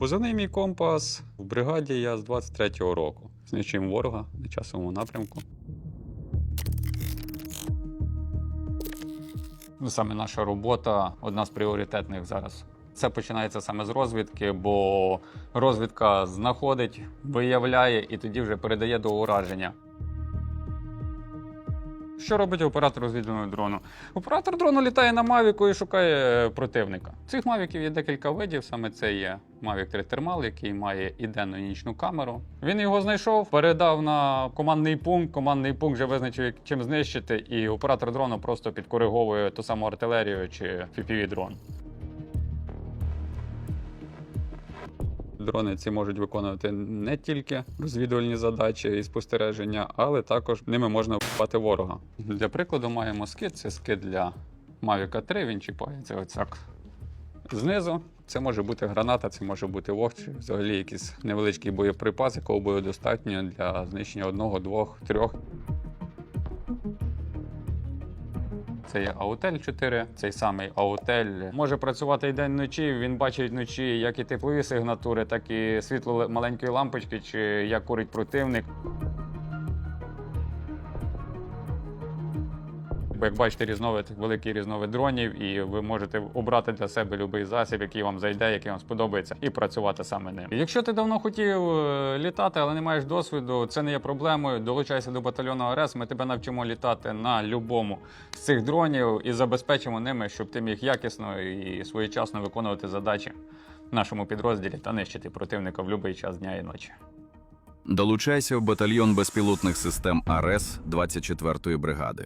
Позивний мій компас в бригаді я з 23-го року. Знищуємо ворога на часовому напрямку. Саме наша робота одна з пріоритетних зараз. Це починається саме з розвідки, бо розвідка знаходить, виявляє і тоді вже передає до ураження. Що робить оператор розвідувального дрону? Оператор дрону літає на Мавіку і шукає е, противника. Цих мавіків є декілька видів. Саме це є Mavic 3 Thermal, який має і денну і нічну камеру. Він його знайшов, передав на командний пункт. Командний пункт вже визначив, чим знищити, і оператор дрону просто підкориговує ту саму артилерію чи fpv дрон. Дрони ці можуть виконувати не тільки розвідувальні задачі і спостереження, але також ними можна вбивати ворога. Для прикладу маємо скид. Це скид для Mavic 3, він чіпається оцяк знизу. Це може бути граната, це може бути вогонь, чи взагалі якийсь невеличкий боєприпас, якого буде достатньо для знищення одного, двох, трьох. Це є Аутель 4, цей самий Аутель може працювати і день вночі. Він бачить вночі як і теплові сигнатури, так і світло маленької лампочки, чи як курить противник. Як бачите, різновид, великий різновид дронів, і ви можете обрати для себе будь-який засіб, який вам зайде, який вам сподобається, і працювати саме ним. Якщо ти давно хотів е, літати, але не маєш досвіду, це не є проблемою. Долучайся до батальйону АРС. Ми тебе навчимо літати на любому з цих дронів і забезпечимо ними, щоб ти міг якісно і своєчасно виконувати задачі в нашому підрозділі та нищити противника в будь-який час дня і ночі. Долучайся в батальйон безпілотних систем АРЕС 24-ї бригади.